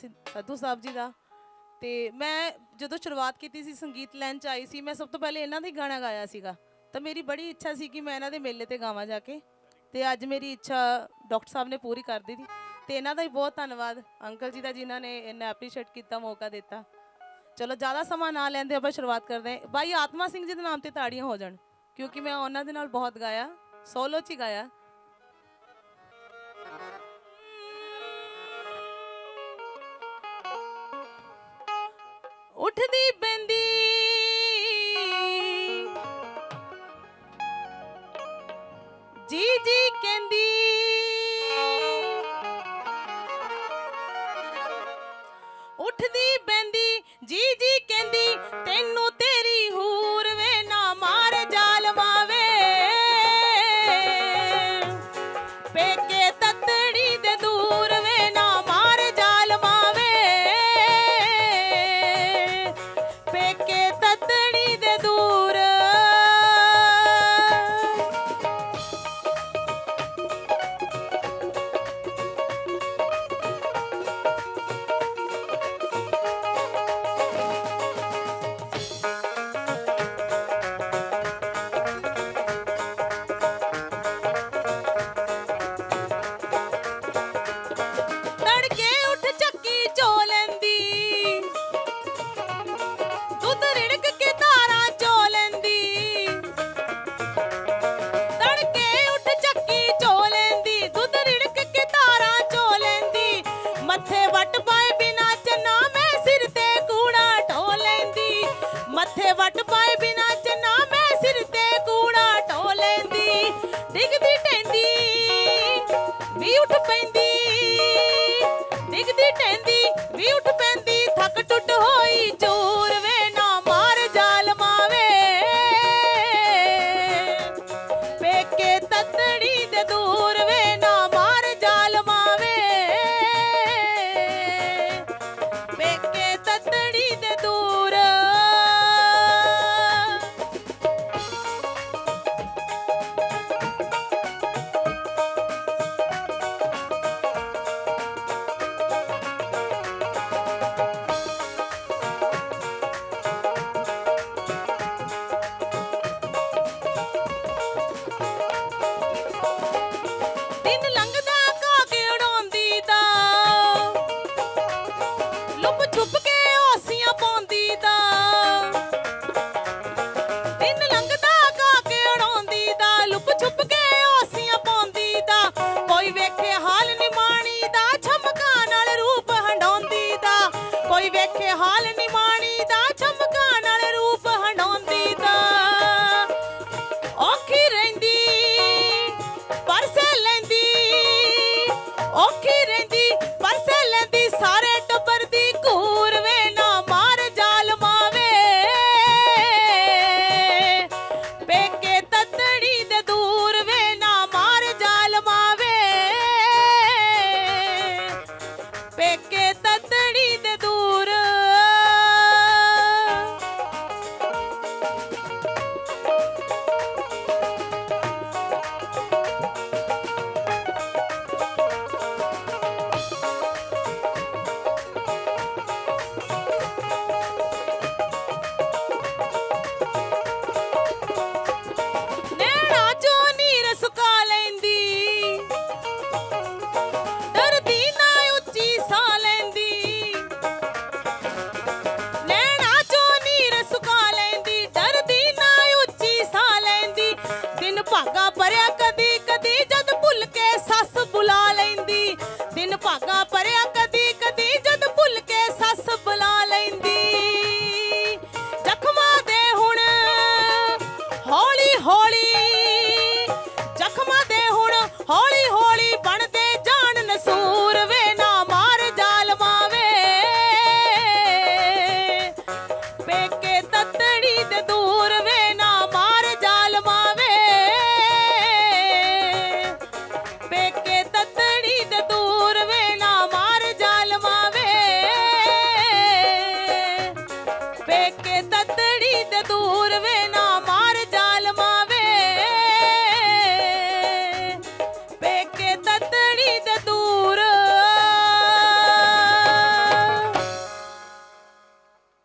ਸਿ- ਸਾਹਿਬ ਜੀ ਦਾ। ਤੇ ਮੈਂ ਜਦੋਂ ਸ਼ੁਰੂਆਤ ਕੀਤੀ ਸੀ ਸੰਗੀਤ ਲੈਣ ਚ ਆਈ ਸੀ, ਮੈਂ ਸਭ ਤੋਂ ਪਹਿਲੇ ਇਹਨਾਂ ਦਾ ਹੀ ਗਾਣਾ ਗਾਇਆ ਸੀਗਾ। ਤਾਂ ਮੇਰੀ ਬੜੀ ਇੱਛਾ ਸੀ ਕਿ ਮੈਂ ਇਹਨਾਂ ਦੇ ਮੇਲੇ ਤੇ ਗਾਵਾਂ ਜਾ ਕੇ। ਤੇ ਅੱਜ ਮੇਰੀ ਇੱਛਾ ਡਾਕਟਰ ਸਾਹਿਬ ਨੇ ਪੂਰੀ ਕਰ ਦਿੱਤੀ। ਤੇ ਇਹਨਾਂ ਦਾ ਹੀ ਬਹੁਤ ਧੰਨਵਾਦ ਅੰਕਲ ਜੀ ਦਾ, ਜਿਨ੍ਹਾਂ ਨੇ ਇੰਨਾ ਐਪਰੀਸ਼ੀਏਟ ਕੀਤਾ, ਮੌਕਾ ਦਿੱਤਾ। ਚਲੋ, ਜ਼ਿਆਦਾ ਸਮਾਂ ਨਾ ਲੈਂਦੇ ਆਪਾਂ ਸ਼ੁਰੂਆਤ ਕਰਦੇ ਹਾਂ। ਬਾਈ, ਆਤਮਾ ਸਿੰਘ ਜੀ ਦੇ ਨਾਮ ਤੇ ਤਾੜੀਆਂ ਹੋ ਜਾਣ, ਕਿਉਂਕਿ ਮੈਂ ਉਹਨਾਂ ਦੇ ਨਾਲ ਬਹੁਤ ਗਾਇਆ ਸੋਲੋ ਚ ਹੀ ਗਾਇਆ। ਉੱਠਦੀ ਪੈਂਦੀ। ਜੀ ਜੀ ਕਹਿੰਦੀ ਮੱਥੇ ਵੱਟ ਪਾਏ ਬਿਨਾ ਚੰਨਾ, ਮੈਂ ਸਿਰ ਤੇ ਕੂੜਾ ਢੋ ਲੈਂਦੀ। ਮੱਥੇ ਵੱਟ ਪਾਏ ਬਿਨਾ ਚੰਨਾ, ਮੈਂ ਸਿਰ ਤੇ ਕੂੜਾ ਢੋ ਲੈਂਦੀ। ਡਿੱਗਦੀ ਪੇਕੇ ਤਤੜੀ ਦੇ ਦੂਰ